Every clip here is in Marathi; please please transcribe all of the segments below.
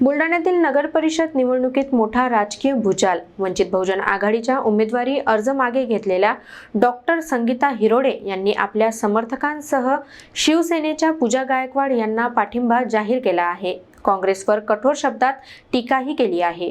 बुलढाण्यातील नगर परिषद निवडणुकीत मोठा राजकीय भूचाल वंचित बहुजन आघाडीच्या उमेदवारी अर्ज मागे घेतलेल्या डॉक्टर संगीता हिरोडे यांनी आपल्या समर्थकांसह शिवसेनेच्या पूजा गायकवाड यांना पाठिंबा जाहीर केला आहे. काँग्रेसवर कठोर शब्दात टीकाही केली आहे.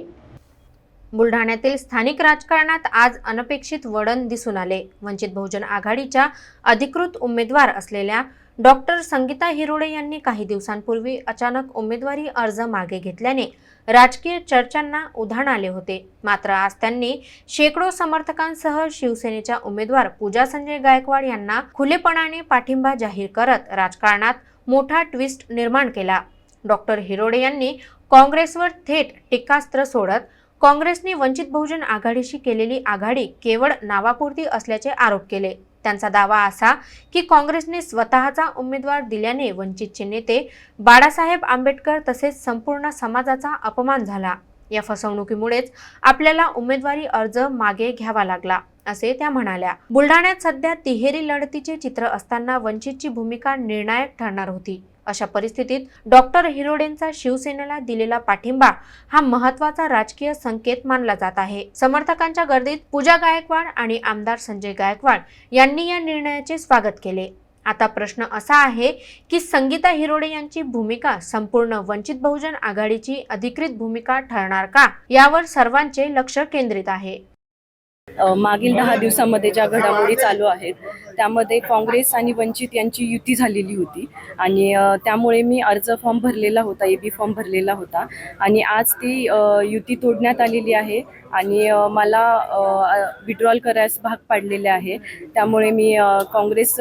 बुलढाण्यातील स्थानिक राजकारणात आज अनपेक्षित वळण दिसून आले. वंचित बहुजन आघाडीच्या अधिकृत उमेदवार असलेल्या डॉक्टर संगीता हिरोडे यांनी काही दिवसांपूर्वी अचानक उमेदवारी अर्ज मागे घेतल्याने राजकीय चर्चांना उधाण आले होते. मात्र आज त्यांनी शेकडो समर्थकांसह शिवसेनेच्या उमेदवार पूजा संजय गायकवाड यांना खुलेपणाने पाठिंबा जाहीर करत राजकारणात मोठा ट्विस्ट निर्माण केला. डॉक्टर हिरोडे यांनी काँग्रेसवर थेट टीकास्त्र सोडत काँग्रेसने वंचित बहुजन आघाडीशी केलेली आघाडी केवळ नावापुरती असल्याचे आरोप केले. त्यांचा दावा असा की काँग्रेसने स्वतःचा उमेदवार दिल्याने वंचितचे नेते बाळासाहेब आंबेडकर तसेच संपूर्ण समाजाचा अपमान झाला. या फसवणुकीमुळेच आपल्याला उमेदवारी अर्ज मागे घ्यावा लागला असे त्या म्हणाल्या. बुलढाण्यात सध्या तिहेरी लढतीचे चित्र असताना वंचितची भूमिका निर्णायक ठरणार होती. अशा परिस्थितीत डॉक्टर हिरोडेंचा शिवसेनेला दिलेला पाठिंबा हा महत्त्वाचा राजकीय संकेत मानला जात आहे. समर्थकांच्या गर्दीत पूजा गायकवाड आणि आमदार संजय गायकवाड यांनी या निर्णयाचे स्वागत केले. आता प्रश्न असा आहे की संगीता हिरोडे यांची भूमिका संपूर्ण वंचित बहुजन आघाडीची अधिकृत भूमिका ठरणार का? यावर सर्वांचे लक्ष केंद्रित आहे. मागील दहा दिवसामध्ये ज्या घडामोडी चालू आहेत त्यामध्ये काँग्रेस आणि वंचित यांची युती झालेली होती. आणि त्यामुळे मी अर्ज फॉर्म भरलेला होता ए बी फॉर्म भरलेला होता. आणि आज ती युती तोडण्यात आलेली आहे. आणि मला विड्रॉल करायस भाग पाडलेले आहे. त्यामुळे मी काँग्रेस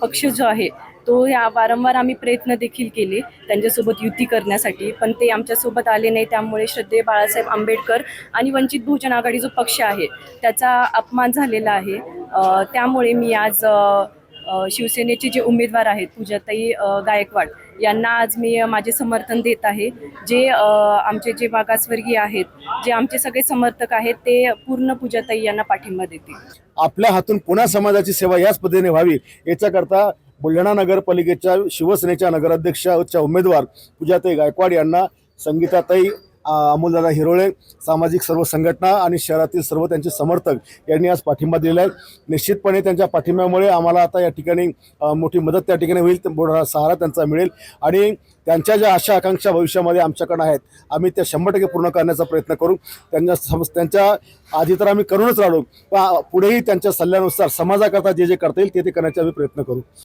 पक्ष जो आहे तो या वारंवार आम्ही प्रयत्न देखील केले त्यांच्यासोबत युती करण्यासाठी पण ते आमच्यासोबत आले नाही. त्यामुळे श्रद्धेय बाळासाहेब आंबेडकर आणि वंचित बहुजन आघाडी जो पक्ष आहे त्याचा अपमान झालेला आहे. त्यामुळे मी आज शिवसेनेचे जे उमेदवार आहेत पूजाताई गायकवाड यांना आज मी माझे समर्थन देत आहे. जे आमचे जे मागासवर्गीय आहेत जे आमचे सगळे समर्थक आहेत ते पूर्ण पूजाताई यांना पाठिंबा देतील. आपल्या हातून पुन्हा समाजाची सेवा याच पद्धतीने व्हावी याच्याकरता बुलढाणा नगरपालिकेच्या शिवसेनेच्या नगराध्यक्षाच्या उमेदवार पूजाताई गायकवाड यांना संगीताताई अमोलदादा हिरोळे सामाजिक सर्व संघटना आणि शहरातील सर्व त्यांचे समर्थक यांनी आज पाठिंबा दिलेला आहे. निश्चितपणे त्यांच्या पाठिंब्यामुळे आम्हाला आता या ठिकाणी मोठी मदत त्या ठिकाणी होईल. मोठा सहारा त्यांचा मिळेल. आणि त्यांच्या ज्या आशा आकांक्षा भविष्यामध्ये आमच्याकडे आहेत आम्ही त्या शंभर टक्के पूर्ण करण्याचा प्रयत्न करू. त्यांच्या सम त्यांच्या आधी तर आम्ही करूनच राहिलो पण पुढेही त्यांच्या सल्ल्यानुसार समाजाकरता जे जे करता येईल ते ते करण्याचा आम्ही प्रयत्न करू.